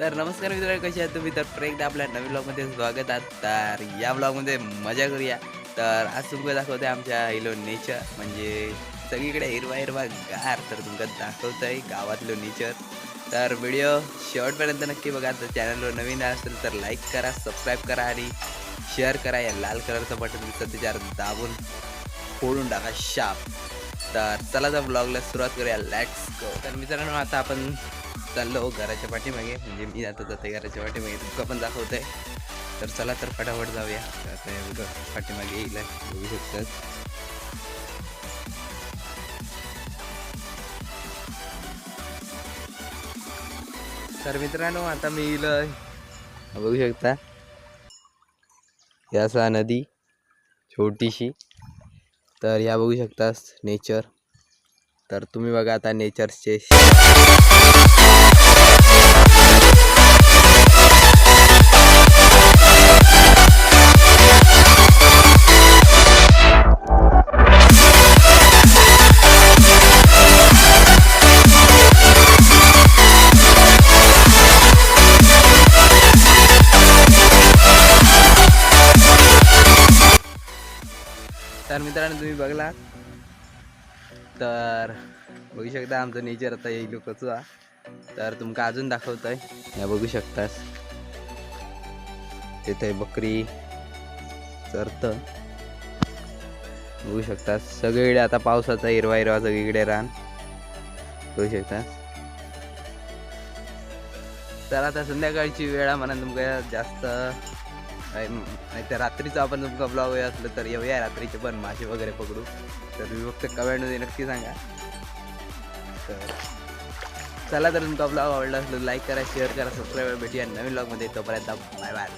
तर नमस्कार मित्रांनो कसे आहात तुम्ही? तर परत एकदा आपल्या नवीन ब्लॉगमध्ये स्वागत आहात तर या ब्लॉगमध्ये मजा करूया. तर आज तुमका दाखवते आमच्या हिलो नेचर म्हणजे सगळीकडे हिरवा हिरवा गार. तर तुमका दाखवतंय गावातलं नेचर तर व्हिडिओ शेवटपर्यंत नक्की बघा. तर चॅनलवर नवीन असेल तर लाईक करा सबस्क्राईब करा आणि शेअर करा. या लाल कलरचं बटन दिसतं त्याच्यावर दाबून फोडून टाका शाप तर चला तर ब्लॉगला सुरुवात करूया. लॅट्स गो तर मित्रांनो आता आपण चाललो घराच्या पाठीमागे. म्हणजे मी आता जाते घराच्या पाठीमागे. तुमका पण दाखवतंय. तर चला तर फटाफट जाऊया. पाठीमागे येईल बघू शकतात तर मित्रांनो आता मी येईल बघू शकता. या असा नदी छोटीशी. तर या बघू शकतास नेचर. तर तुम्ही बघा आता नेचरचे तर मित्रांनो तुम्ही बघला. तर बघू शकता आमचं नेचर आता येईल कसं तर तुमका अजून दाखवतोय. या बघू शकतास. तिथे बकरी चरत. बघू शकतास. सगळीकडे आता पावसाचा हिरवा हिरवा सगळीकडे रान. बघू शकता तर आता संध्याकाळची वेळा म्हणा तुमका जास्त नाही तर रात्रीचं आपण तुमका ब्लॉग असलं तर येऊया रात्रीचे पण मासे वगैरे पकडू. तर तुम्ही फक्त कमेंटमध्ये नक्की सांगा. तर चला तर तुमचा ब्लॉग आवडला असलं लाईक करा शेअर करा सबस्क्राईब भेटूया नवीन ब्लॉगमध्ये तोपर्यंत बाय बाय